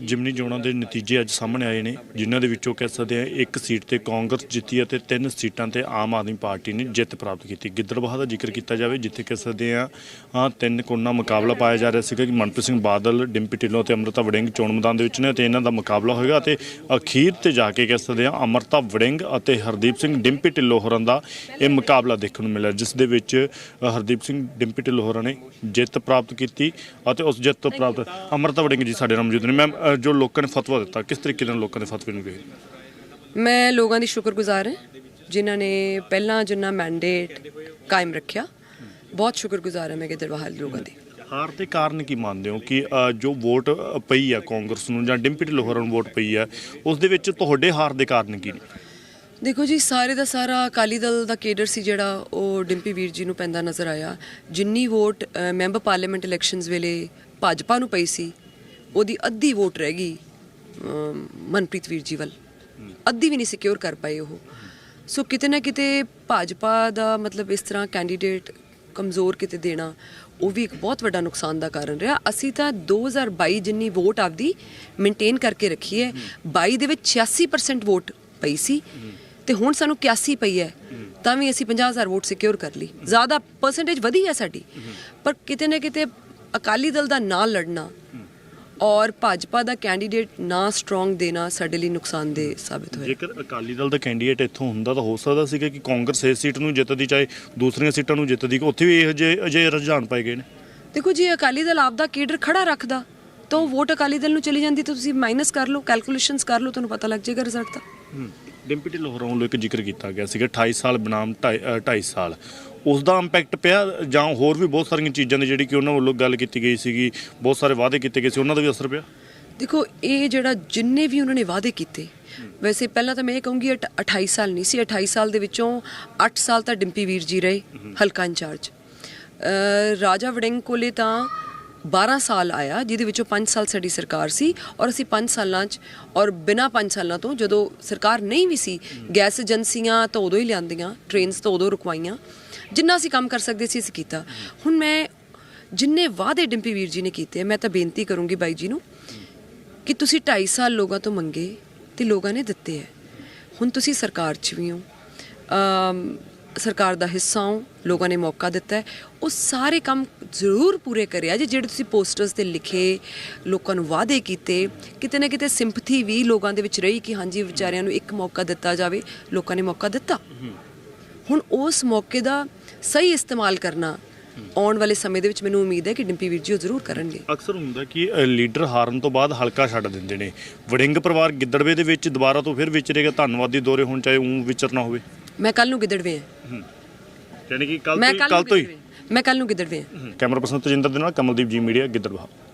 ਜਿਮਨੀ ਚੋਣਾਂ ਦੇ ਨਤੀਜੇ ਅੱਜ ਸਾਹਮਣੇ ਆਏ ਨੇ, ਜਿਨ੍ਹਾਂ ਦੇ ਵਿੱਚੋਂ ਕਹਿ ਸਕਦੇ ਆ ਇੱਕ ਸੀਟ ਤੇ ਕਾਂਗਰਸ ਜਿੱਤੀ ਅਤੇ ਤਿੰਨ ਸੀਟਾਂ ਤੇ ਆਮ ਆਦਮੀ ਪਾਰਟੀ ਨੇ ਜਿੱਤ ਪ੍ਰਾਪਤ ਕੀਤੀ। ਗਿੱਦੜਬਾਹਾ ਦਾ ਜ਼ਿਕਰ ਕੀਤਾ ਜਾਵੇ, ਜਿੱਥੇ ਕਹਿ ਸਕਦੇ ਆ ਆ ਤਿੰਨ ਕੋਨਾ ਮੁਕਾਬਲਾ ਪਾਇਆ ਜਾ ਰਿਹਾ ਸੀਗਾ ਕਿ ਮਨਪ੍ਰੀਤ ਸਿੰਘ ਬਾਦਲ, ਡਿੰਪੀ ਢਿੱਲੋਂ ਤੇ ਅਮਰਤਾ ਵੜਿੰਗ ਚੋਣ ਮੈਦਾਨ ਦੇ ਵਿੱਚ ਨੇ ਤੇ ਇਹਨਾਂ ਦਾ ਮੁਕਾਬਲਾ ਹੋਏਗਾ ਤੇ ਅਖੀਰ ਤੇ ਜਾ ਕੇ ਕਹਿ ਸਕਦੇ ਆ ਅਮਰਤਾ ਵੜਿੰਗ ਅਤੇ ਹਰਦੀਪ ਸਿੰਘ, ਡਿੰਪੀ ਢਿੱਲੋਂ ਹੋਰਾਂ ਦਾ ਇਹ ਮੁਕਾਬਲਾ ਦੇਖਣ ਨੂੰ ਮਿਲਿਆ, ਜਿਸ ਦੇ ਵਿੱਚ ਹਰਦੀਪ ਸਿੰਘ, ਡਿੰਪੀ ਢਿੱਲੋਂ ਹੋਰਾਂ ਨੇ ਜਿੱਤ ਪ੍ਰਾਪਤ ਕੀਤੀ ਅਤੇ ਉਸ ਜਿੱਤ ਤੋਂ ਪ੍ਰਾਪਤ, ਅਮਰਤਾ ਵੜਿੰਗ ਜੀ ਸਾਡੇ ਨਾਲ ਮੌਜੂਦ ਨੇ। ਮੈਮ ਅ, ਜੋ ਲੋਕਾਂ ਨੇ ਫਤਵਾ ਦਿੱਤਾ ਕਿਸ ਤਰੀਕੇ ਨਾਲ ਲੋਕਾਂ ਦੇ ਫਤਵੇ ਨੂੰ ਗਏ ਮੈਂ ਲੋਕਾਂ ਦੀ ਸ਼ੁਕਰਗੁਜ਼ਾਰ ਹਾਂ ਜਿਨ੍ਹਾਂ ਨੇ ਪਹਿਲਾਂ ਜਿੰਨਾ ਮੈਂਡੇਟ ਕਾਇਮ ਰੱਖਿਆ ਬਹੁਤ ਸ਼ੁਕਰਗੁਜ਼ਾਰ ਹਾਂ ਮੈਂ ਗਿੱਦੜਬਾਹਾ ਦੇ ਲੋਕਾਂ ਦੀ। ਹਾਰ ਦੇ ਕਾਰਨ ਕੀ ਮੰਨਦੇ ਹੋ ਕਿ ਅ, ਜੋ ਵੋਟ ਅ, ਪਈ ਆ ਕਾਂਗਰਸ ਨੂੰ ਜਾਂ ਡਿੰਪੀ ਢਿੱਲੋਂ ਹੋਰਾਂ ਨੂੰ ਵੋਟ ਪਈ ਆ ਉਸ ਦੇ ਵਿੱਚ ਤੁਹਾਡੇ ਹਾਰ ਦੇ ਕਾਰਨ ਕੀ ਨੇ? ਦੇਖੋ ਜੀ ਸਾਰੇ ਦਾ ਸਾਰਾ ਅਕਾਲੀ ਦਲ ਦਾ ਕੇਡਰ ਸੀ ਜਿਹੜਾ ਉਹ ਡਿੰਪੀ ਵੀਰ ਜੀ ਨੂੰ ਪੈਂਦਾ ਨਜ਼ਰ ਆਇਆ। ਜਿੰਨੀ ਵੋਟ ਅ, ਮੈਂਬਰ ਪਾਰਲੀਮੈਂਟ ਇਲੈਕਸ਼ਨਸ ਵੇਲੇ ਭਾਜਪਾ ਨੂੰ ਪਈ ਸੀ ਉਹਦੀ ਅੱਧੀ ਵੋਟ ਰਹਿ ਗਈ ਮਨਪ੍ਰੀਤ ਵੀਰ ਜੀ ਵੱਲ। ਅੱਧੀ ਵੀ ਨਹੀਂ ਸਿਕਿਉਰ ਕਰ ਪਾਏ ਉਹ। ਸੋ ਕਿਤੇ ਨਾ ਕਿਤੇ ਭਾਜਪਾ ਦਾ ਮਤਲਬ ਇਸ ਤਰ੍ਹਾਂ ਕੈਂਡੀਡੇਟ ਕਮਜ਼ੋਰ ਕਿਤੇ ਦੇਣਾ, ਉਹ ਵੀ ਇੱਕ ਬਹੁਤ ਵੱਡਾ ਨੁਕਸਾਨ ਦਾ ਕਾਰਨ ਰਿਹਾ। ਅਸੀਂ ਤਾਂ 2022 ਜਿੰਨੀ ਵੋਟ ਆਪਦੀ ਮੇਨਟੇਨ ਕਰਕੇ ਰੱਖੀ ਹੈ 22 ਦੇ ਵਿੱਚ 86% ਵੋਟ ਪਈ ਸੀ ਤੇ ਹੁਣ ਸਾਨੂੰ 81 ਪਈ ਹੈ, ਤਾਂ ਵੀ ਅਸੀਂ 50000 ਵੋਟ ਸਿਕਿਉਰ ਕਰ ਲਈ। ਜ਼ਿਆਦਾ ਪਰਸੈਂਟੇਜ ਵਧੀ ਹੈ ਸਾਡੀ, ਪਰ ਕਿਤੇ ਨਾ ਕਿਤੇ ਅਕਾਲੀ ਦਲ ਦਾ ਨਾਂ ਲੜਨਾ ਔਰ ਭਾਜਪਾ ਦਾ ਕੈਂਡੀਡੇਟ ਨਾ ਸਟਰੋਂਗ ਦੇਣਾ ਸਾਡੇ ਲਈ ਨੁਕਸਾਨਦੇਹ ਸਾਬਿਤ ਹੋਇਆ। ਜੇਕਰ ਅਕਾਲੀ ਦਲ ਦਾ ਕੈਂਡੀਡੇਟ ਇੱਥੋਂ ਹੁੰਦਾ ਤਾਂ ਹੋ ਸਕਦਾ ਸੀਗਾ ਕਿ ਕਾਂਗਰਸ ਇਸ ਸੀਟ ਨੂੰ ਜਿੱਤਦੀ ਚਾਹੇ ਦੂਸਰੀਆਂ ਸੀਟਾਂ ਨੂੰ ਜਿੱਤਦੀ ਉੱਥੇ ਵੀ ਇਹੋ ਜਿਹੇ ਅਜੇ ਰੁਝਾਨ ਪਾਏ ਗਏ ਨੇ। ਦੇਖੋ ਜੀ ਅਕਾਲੀ ਦਲ ਆਪਦਾ ਕੇਡਰ ਖੜਾ ਰੱਖਦਾ ਤਾਂ ਵੋਟ ਅਕਾਲੀ ਦਲ ਨੂੰ ਚਲੀ ਜਾਂਦੀ ਤਾਂ ਤੁਸੀਂ ਮਾਈਨਸ ਕਰ ਲਓ ਕੈਲਕੂਲੇਸ਼ਨਸ ਕਰ ਲਓ ਤੁਹਾਨੂੰ ਪਤਾ ਲੱਗ ਜਾਏਗਾ ਰਿਜ਼ਲਟ ਦਾ ਡਿੰਪੀ ਢਿੱਲੋਂ ਹੋਰਾਂ ਇੱਕ ਜ਼ਿਕਰ ਕੀਤਾ ਗਿਆ ਸੀਗਾ 28 ਸਾਲ ਬਨਾਮ 2.5 ਸਾਲ। ਉਸ ਦਾ ਇੰਪੈਕਟ ਪਿਆ ਜਾਂ ਹੋਰ ਵੀ ਬਹੁਤ ਸਾਰੀਆਂ ਚੀਜ਼ਾਂ ਦੀ ਜਿਹੜੀ ਕਿ ਉਹਨਾਂ ਵੱਲੋਂ ਗੱਲ ਕੀਤੀ ਗਈ ਸੀਗੀ ਬਹੁਤ ਸਾਰੇ ਵਾਅਦੇ ਕੀਤੇ ਗਏ ਸੀ ਉਹਨਾਂ ਦਾ ਵੀ ਅਸਰ ਪਿਆ? ਦੇਖੋ ਇਹ ਜਿਹੜਾ ਜਿੰਨੇ ਵੀ ਉਹਨਾਂ ਨੇ ਵਾਅਦੇ ਕੀਤੇ ਵੈਸੇ ਪਹਿਲਾਂ ਤਾਂ ਮੈਂ ਇਹ ਕਹੂੰਗੀ ਅਠ- 28 ਸਾਲ ਨਹੀਂ ਸੀ 28 ਸਾਲ ਦੇ ਵਿੱਚੋਂ 8 ਸਾਲ ਤਾਂ ਡਿੰਪੀ ਵੀਰ ਜੀ ਰਹੇ ਹਲਕਾ ਇੰਚਾਰਜ। ਰਾਜਾ ਵੜਿੰਗ ਕੋਲੇ ਤਾਂ 12 ਸਾਲ ਆਇਆ, ਜਿਹਦੇ ਵਿੱਚੋਂ 5 ਸਾਲ ਸਾਡੀ ਸਰਕਾਰ ਸੀ ਔਰ ਅਸੀਂ 5 ਸਾਲਾਂ 'ਚ ਔਰ ਬਿਨਾਂ 5 ਸਾਲਾਂ ਤੋਂ ਜਦੋਂ ਸਰਕਾਰ ਨਹੀਂ ਵੀ ਸੀ, ਗੈਸ ਏਜੰਸੀਆਂ ਤਾਂ ਉਦੋਂ ਹੀ ਲਿਆਂਦੀਆਂ ਟ੍ਰੇਨਸ ਤਾਂ ਉਦੋਂ ਰੁਕਵਾਈਆਂ, ਜਿੰਨਾ ਅਸੀਂ ਕੰਮ ਕਰ ਸਕਦੇ ਸੀ, ਅਸੀਂ ਕੀਤਾ। ਹੁਣ ਮੈਂ ਜਿੰਨੇ ਵਾਅਦੇ ਡਿੰਪੀ ਵੀਰ ਜੀ ਨੇ ਕੀਤੇ ਮੈਂ ਤਾਂ ਬੇਨਤੀ ਕਰੂੰਗੀ ਬਾਈ ਜੀ ਨੂੰ ਕਿ ਤੁਸੀਂ 2.5 ਸਾਲ ਲੋਕਾਂ ਤੋਂ ਮੰਗੇ ਤੇ ਲੋਕਾਂ ਨੇ ਦਿੱਤੇ ਹੈ ਹੁਣ ਤੁਸੀਂ ਸਰਕਾਰ 'ਚ ਵੀ ਹੋ। ਸਰਕਾਰ ਦਾ ਹਿੱਸਾ ਹੋ, ਲੋਕਾਂ ਨੇ ਮੌਕਾ ਦਿੱਤਾ ਹੈ। ਉਹ ਸਾਰੇ ਕੰਮ ਜ਼ਰੂਰ ਪੂਰੇ ਕਰਿਆ ਜੇ ਜਿਹੜੇ ਤੁਸੀਂ ਪੋਸਟਰਸ ਤੇ ਲਿਖੇ, ਲੋਕਾਂ ਨੂੰ ਵਾਅਦੇ ਕੀਤੇ, ਕਿਤੇ ਨਾ ਕਿਤੇ ਸਿੰਪਥੀ ਵੀ ਲੋਕਾਂ ਦੇ ਵਿੱਚ ਰਹੀ ਕਿ ਹਾਂਜੀ, ਵਿਚਾਰਿਆਂ ਨੂੰ ਇੱਕ ਮੌਕਾ ਦਿੱਤਾ ਜਾਵੇ, ਲੋਕਾਂ ਨੇ ਮੌਕਾ ਦਿੱਤਾ। ਹੁਣ ਉਸ ਮੌਕੇ ਦਾ ਸਹੀ ਇਸਤੇਮਾਲ ਕਰਨਾ ਆਉਣ ਵਾਲੇ ਸਮੇਂ ਦੇ ਵਿੱਚ ਮੈਨੂੰ ਉਮੀਦ ਹੈ ਕਿ ਡਿੰਪੀ ਵੀਰ ਜੀ ਉਹ ਜ਼ਰੂਰ ਕਰਨਗੇ। ਅਕਸਰ ਹੁੰਦਾ ਕਿ ਲੀਡਰ ਹਾਰਨ ਤੋਂ ਬਾਅਦ ਹਲਕਾ ਛੱਡ ਦਿੰਦੇ ਨੇ। ਵੜਿੰਗ ਪਰਿਵਾਰ ਗਿੱਦੜਵੇ ਦੇ ਵਿੱਚ ਦੁਬਾਰਾ ਤੋਂ ਫਿਰ ਵਿਚਰੇਗਾ ਧੰਨਵਾਦੀ ਦੌਰੇ, ਹੋਣ ਚਾਹੇ ਉਹ ਵਿਚਰਨਾ ਹੋਵੇ। ਮੈਂ ਕੱਲ ਨੂੰ ਗਿੱਦੜਵੇ ਹਾਂ। ਯਾਨੀ ਕਿ ਕੱਲ ਮੈਂ ਤੋਂ ਕੱਲ ਕੱਲ ਨੂੰ ਤੋਂ ਹੀ। ਗਿੱਦੜਵੇ। ਮੈਂ ਕੱਲ ਨੂੰ ਗਿੱਦੜਵੇ ਹਾਂ। ਕੈਮਰਾ ਪਰਸਨ ਤਜਿੰਦਰ ਦੇ ਨਾਲ ਕਮਲਦੀਪ ਜੀ ਮੀਡੀਆ ਗਿੱਦੜਬਾਹਾ